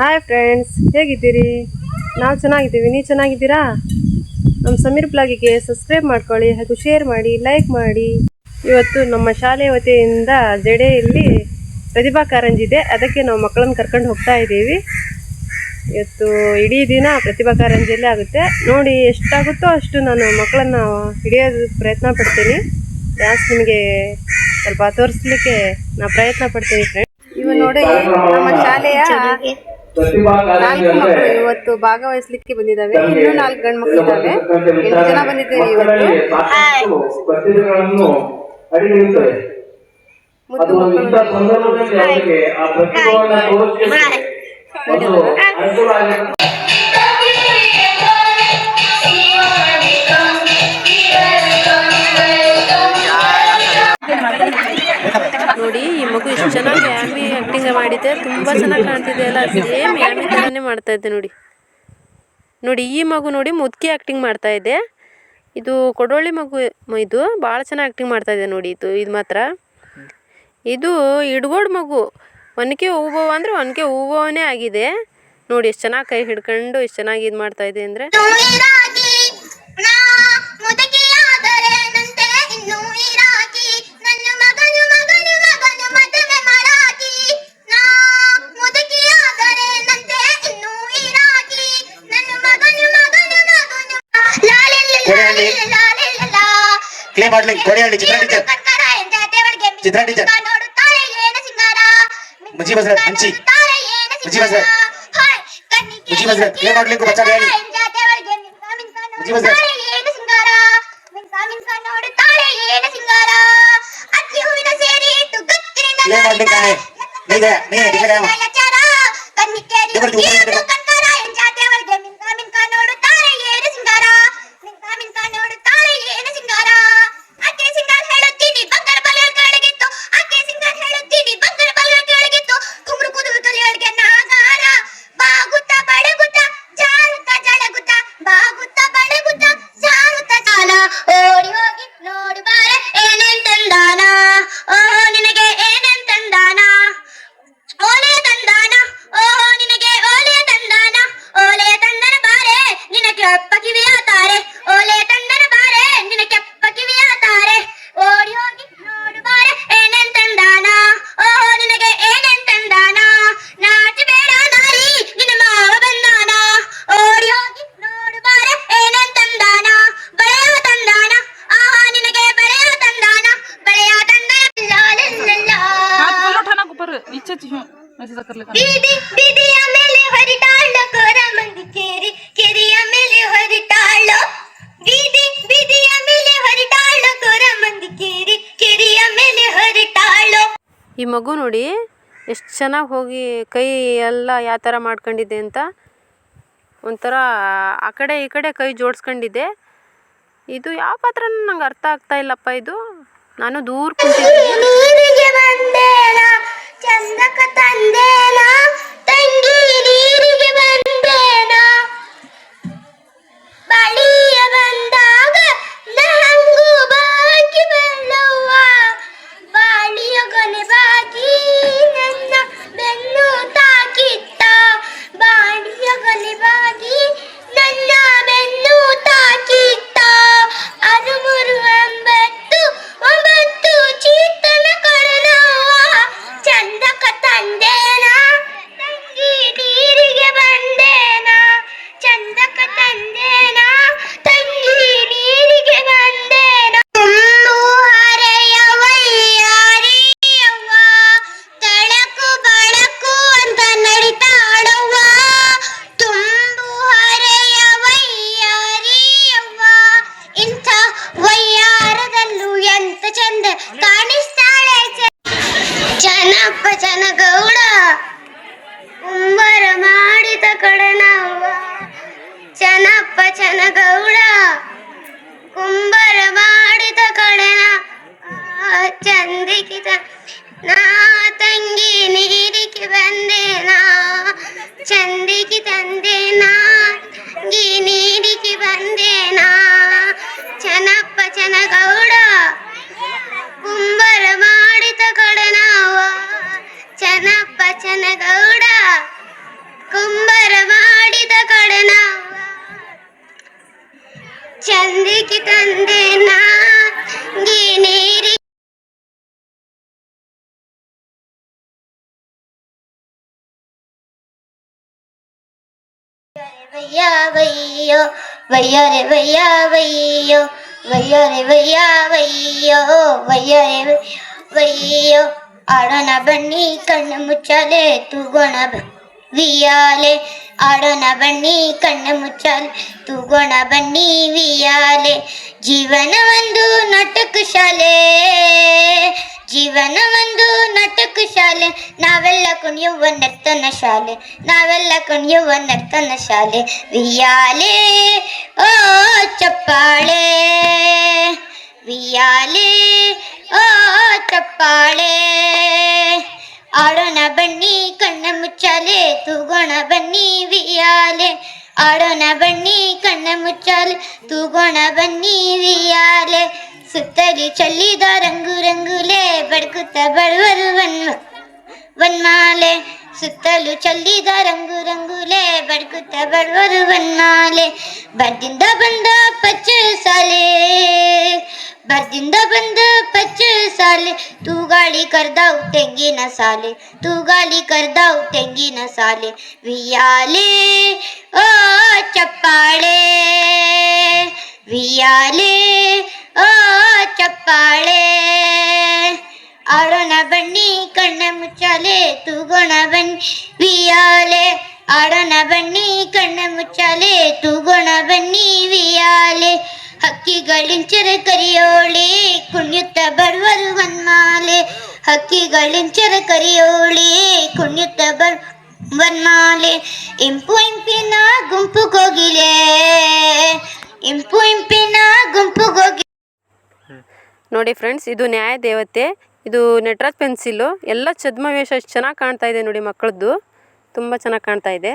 Hi friends ಹೇಗಿದ್ದೀರಿ? ನಾವು ಚೆನ್ನಾಗಿದ್ದೀವಿ. ನೀವು ಚೆನ್ನಾಗಿದ್ದೀರಾ? ನಮ್ಮ ಸಮೀರ್ ಬ್ಲಾಗಿಗೆ ಸಬ್ಸ್ಕ್ರೈಬ್ ಮಾಡ್ಕೊಳ್ಳಿ ಹಾಗೂ ಶೇರ್ ಮಾಡಿ ಲೈಕ್ ಮಾಡಿ. ಇವತ್ತು ನಮ್ಮ ಶಾಲೆ ವತಿಯಿಂದ ಜಡೆಯಲ್ಲಿ ಪ್ರತಿಭಾ ಕಾರಂಜಿ ಇದೆ. ಅದಕ್ಕೆ ನಾವು ಮಕ್ಕಳನ್ನು ಕರ್ಕೊಂಡು ಹೋಗ್ತಾ ಇದ್ದೀವಿ. ಇವತ್ತು ಇಡೀ ದಿನ ಪ್ರತಿಭಾ ಕಾರಂಜಿಯಲ್ಲೇ ಆಗುತ್ತೆ. ನೋಡಿ, ಎಷ್ಟಾಗುತ್ತೋ ಅಷ್ಟು ನಾನು ಮಕ್ಕಳನ್ನು ಹಿಡಿಯೋದು ಪ್ರಯತ್ನ ಪಡ್ತೀನಿ. ಡ್ಯಾನ್ಸ್ ನಿಮಗೆ ಸ್ವಲ್ಪ ತೋರಿಸ್ಲಿಕ್ಕೆ ನಾನು ಪ್ರಯತ್ನ ಪಡ್ತೀನಿ ಫ್ರೆಂಡ್ ಇವ ನೋಡಿ, ನಮ್ಮ ಶಾಲೆಯ ನಾಲ್ಕು ಮಕ್ಕಳು ಇವತ್ತು ಭಾಗವಹಿಸ್ಲಿಕ್ಕೆ ಬಂದಿದ್ದಾವೆ. ಇನ್ನೂ ನಾಲ್ಕು ಗಂಡು ಮಕ್ಕಳು ಇದ್ದಾವೆ ಎಂಟು ಜನ ಬಂದಿದ್ದೇವೆ ಇವತ್ತು. ಮುದ್ದು ಮಕ್ಕಳು. ನೋಡಿ ಈ ಮಗು ಎಷ್ಟು ಚೆನ್ನಾಗಿ ಯಾಮಿ ಮಾಡಿದ್ದೆ. ಮಾಡಿದೆ ತುಂಬಾ ಚೆನ್ನಾಗಿ ಕಾಣ್ತಿದೆ ಅಲ್ಲ. ಸೇಮ್ ಥರನೇ ಮಾಡ್ತಾ ಇದ್ದೆ ನೋಡಿ. ನೋಡಿ, ಈ ಮಗು ನೋಡಿ ಮುದ್ಕಿ ಆಕ್ಟಿಂಗ್ ಮಾಡ್ತಾ ಇದೆ. ಇದು ಕೊಡೋಳಿ ಮಗು ಇದು ಭಾಳ ಚೆನ್ನಾಗಿ ಆಕ್ಟಿಂಗ್ ಮಾಡ್ತಾ ಇದೆ ನೋಡಿ ಇದು. ಇದು ಮಾತ್ರ. ಇದು ಇಡ್ಗೋಡ್ ಮಗು. ಒನಕೆ ಹೂವು ಅಂದರೆ ಒನಕೆ ಹೂವನೇ ಆಗಿದೆ. ನೋಡಿ ಎಷ್ಟು ಚೆನ್ನಾಗಿ ಕೈ ಹಿಡ್ಕೊಂಡು, ಎಷ್ಟು ಚೆನ್ನಾಗಿ ಇದು ಮಾಡ್ತಾ ಇದೆ ಅಂದರೆ. ಲಾ. ಕ್ಲೇ ಮಾಡ್ಲಿಂಗ್ ಕೊನೆಯಲ್ಲಿ ಚಿತ್ರ ಟೀಚರ್ ಚಿತ್ರ ಟೀಚರ್. ಮುಜಿ ಬಸರತ್ ಹಂಚಿ ಮುಜಿ. ಬಸರತ್. ಮುಜಿ ಬಸರತ್. ಕ್ಲೇ ಮಾಡ್ಲಿಂಗ್ ಬಚ್ಚ ಹೇಳಿ. ಮುಜಿ ಬಸರತ್. ನೋಡುತ್ತಾರೆ ನೀ ನೀ ನೀ ಮಿಂಕ ನೋಡುತ್ತಾರೆ ಹ್ಞೂ ಈ ಮಗು ನೋಡಿ ಎಷ್ಟು ಚೆನ್ನಾಗಿ ಹೋಗಿ ಕೈ ಎಲ್ಲ ಯಾವ ಥರ ಮಾಡ್ಕೊಂಡಿದ್ದೆ ಅಂತ. ಒಂಥರ ಆ ಕಡೆ ಈ ಕಡೆ ಕೈ ಜೋಡಿಸ್ಕೊಂಡಿದ್ದೆ ಇದು ಯಾವ ಪಾತ್ರನೂ ನಂಗೆ ಅರ್ಥ ಆಗ್ತಾ ಇಲ್ಲಪ್ಪ ಇದು. ನಾನು ದೂರ ಕುಂತಿದ್ದೀನಿ. ಚಂದಕ ತಂದೇನ ಜನಪ್ಪ ಜನಗೌಡ ಕುಂಬರ ಮಾಡಿದ ಕಡನ ಆ ಚಂದಿಕಿತ ನಾ ತಂಗಿ ನೀರಿಗೆ ಬಂದೆ ನಾ ಚಂದಿಗೆ ತಂದೆ ನಾ ತಂಗಿ ನೀರಿಗೆ ಬಂದೆ ನಾ ಚನಪ್ಪ ಚನಗೌಡ ಕುಂಬರ ಮಾಡಿದ ಕಡನವ ಚನಪ್ಪ ಚನಗೌಡ ಕಡನ ಚಂದಿಗೆ ತಂದೆ ನಾ ನೀರಿ ವಯ್ಯ ವಯ್ಯೋ ವಯ್ಯೋ ರೇ ವಯ್ಯ ವಯ್ಯೋ ವಯ್ಯೋ ರೇ ವಯ್ಯ ವಯ್ಯೋ ವಯ್ಯೋ ರೇ ವಯ್ಯೋ ಆಡೋಣ ಬನ್ನಿ ಕಣ್ಣು ಮುಚ್ಚಾಲೆ ತೂಗೋಣ ಬ- ವಿಯಾಲೆ ಆಡೋಣ ಬನ್ನಿ ಕಣ್ಣು ಮುಚ್ಚಾಲೆ ತೂಗೋಣ ಬನ್ನಿ ವಿಯಾಲೆ ಜೀವನ ಒಂದು ನಾಟಕ ಶಾಲೆ ಜೀವನ ಒಂದು ನಾಟಕ ಶಾಲೆ ನಾವೆಲ್ಲ ಕುಣಿಯುವ ನರ್ತನ ಶಾಲೆ ನಾವೆಲ್ಲ ಕುಣಿಯುವ ನರ್ತನ ಶಾಲೆ ವಿಯಾಲೆ ಓ ಚಪ್ಪಾಳೆ ವಿಯಾಲೆ ಓ ಚಪ್ಪಾಳೆ ಆಡೋಣ ಬನ್ನಿ ಕಣ್ಣ ಮುಚ್ಚಾಲೆ ತೂಗೋಣ ಬನ್ನಿ ವಿಯಾಲೆ ಆಡೋಣ ಬನ್ನಿ ಕಣ್ಣ ಮುಚ್ಚಾಲೆ ತೂಗೋಣ ಬನ್ನಿ ವಿಯಾಲೆ ಸುತ್ತಲಿ ಚಲ್ಲಿದ ರಂಗು ರಂಗುಲೆ ಬಡ್ಕುತ್ತ ಬಡವರು ಬನ್ಮ ವನ್ಮಾಲೆ ಸುತ್ತಲೂ ಚಲ್ಲಿದ ರಂಗು ರಂಗುಲೆ ಬಡ್ಕುತ್ತ ಬಡವರು ವನ್ಮಾಲೆ ಬರ್ದಿಂದ ಬಂದ ಪಚ್ಚ ಸಾಲೆ ಬರ್ದಿಂದ ಬಂದ ಪಚ್ಚ ಸಾಲೆ ತೂಗಾಳಿ ಕರ್ದಾವ್ ತೆಂಗಿನ ಸಾಲೆ ತೂಗಾಳಿ ಕರ್ದಾವ್ ತೆಂಗಿನ ಸಾಲೆ ವಿಯಾಲೆ ಓ ಚಪ್ಪಾಳೆ ವಿಯಾಲೆ ಓ ಚಪ್ಪಾಳೆ ಆಡೋಣ ಬನ್ನಿ ಕಣ್ಣ ಮುಚ್ಚಾಲೆ ತೂಗೋಣ ಬನ್ನಿ ವಿಯಾಲೆ ಆಡೋಣ ಬನ್ನಿ ಕಣ್ಣ ಮುಚ್ಚಾಲೆ ತೂಗೋಣ ಬನ್ನಿ ವಿಯಾಲೆ ಹಕ್ಕಿಗಳಿಂಚರ ಕರಿಯೋಳಿ ಕುಣಿಯುತ್ತ ಬರುವರು ವನ್ಮಾಲೆ ಹಕ್ಕಿಗಳಿಂಚರ ಕರಿಯೋಳಿ ಕುಣಿಯುತ್ತ ಬರ್ ವನ್ಮಾಲೆ ಇಂಪು ಇಂಪಿನ ಗುಂಪು ಕೋಗಿಲೆ, ಇಂಪು ಇಂಪಿನ ಗುಂಪು ಕೋಗಿ. ನೋಡಿ ಫ್ರೆಂಡ್ಸ್, ಇದು ನ್ಯಾಯ ದೇವತೆ, ಇದು ನಟರಾಜ್ ಪೆನ್ಸಿಲು. ಎಲ್ಲ ಛದ್ಮವೇಷ ಚೆನ್ನಾಗಿ ಕಾಣ್ತಾ ಇದೆ ನೋಡಿ ಮಕ್ಕಳದ್ದು ತುಂಬ ಚೆನ್ನಾಗಿ ಕಾಣ್ತಾ ಇದೆ.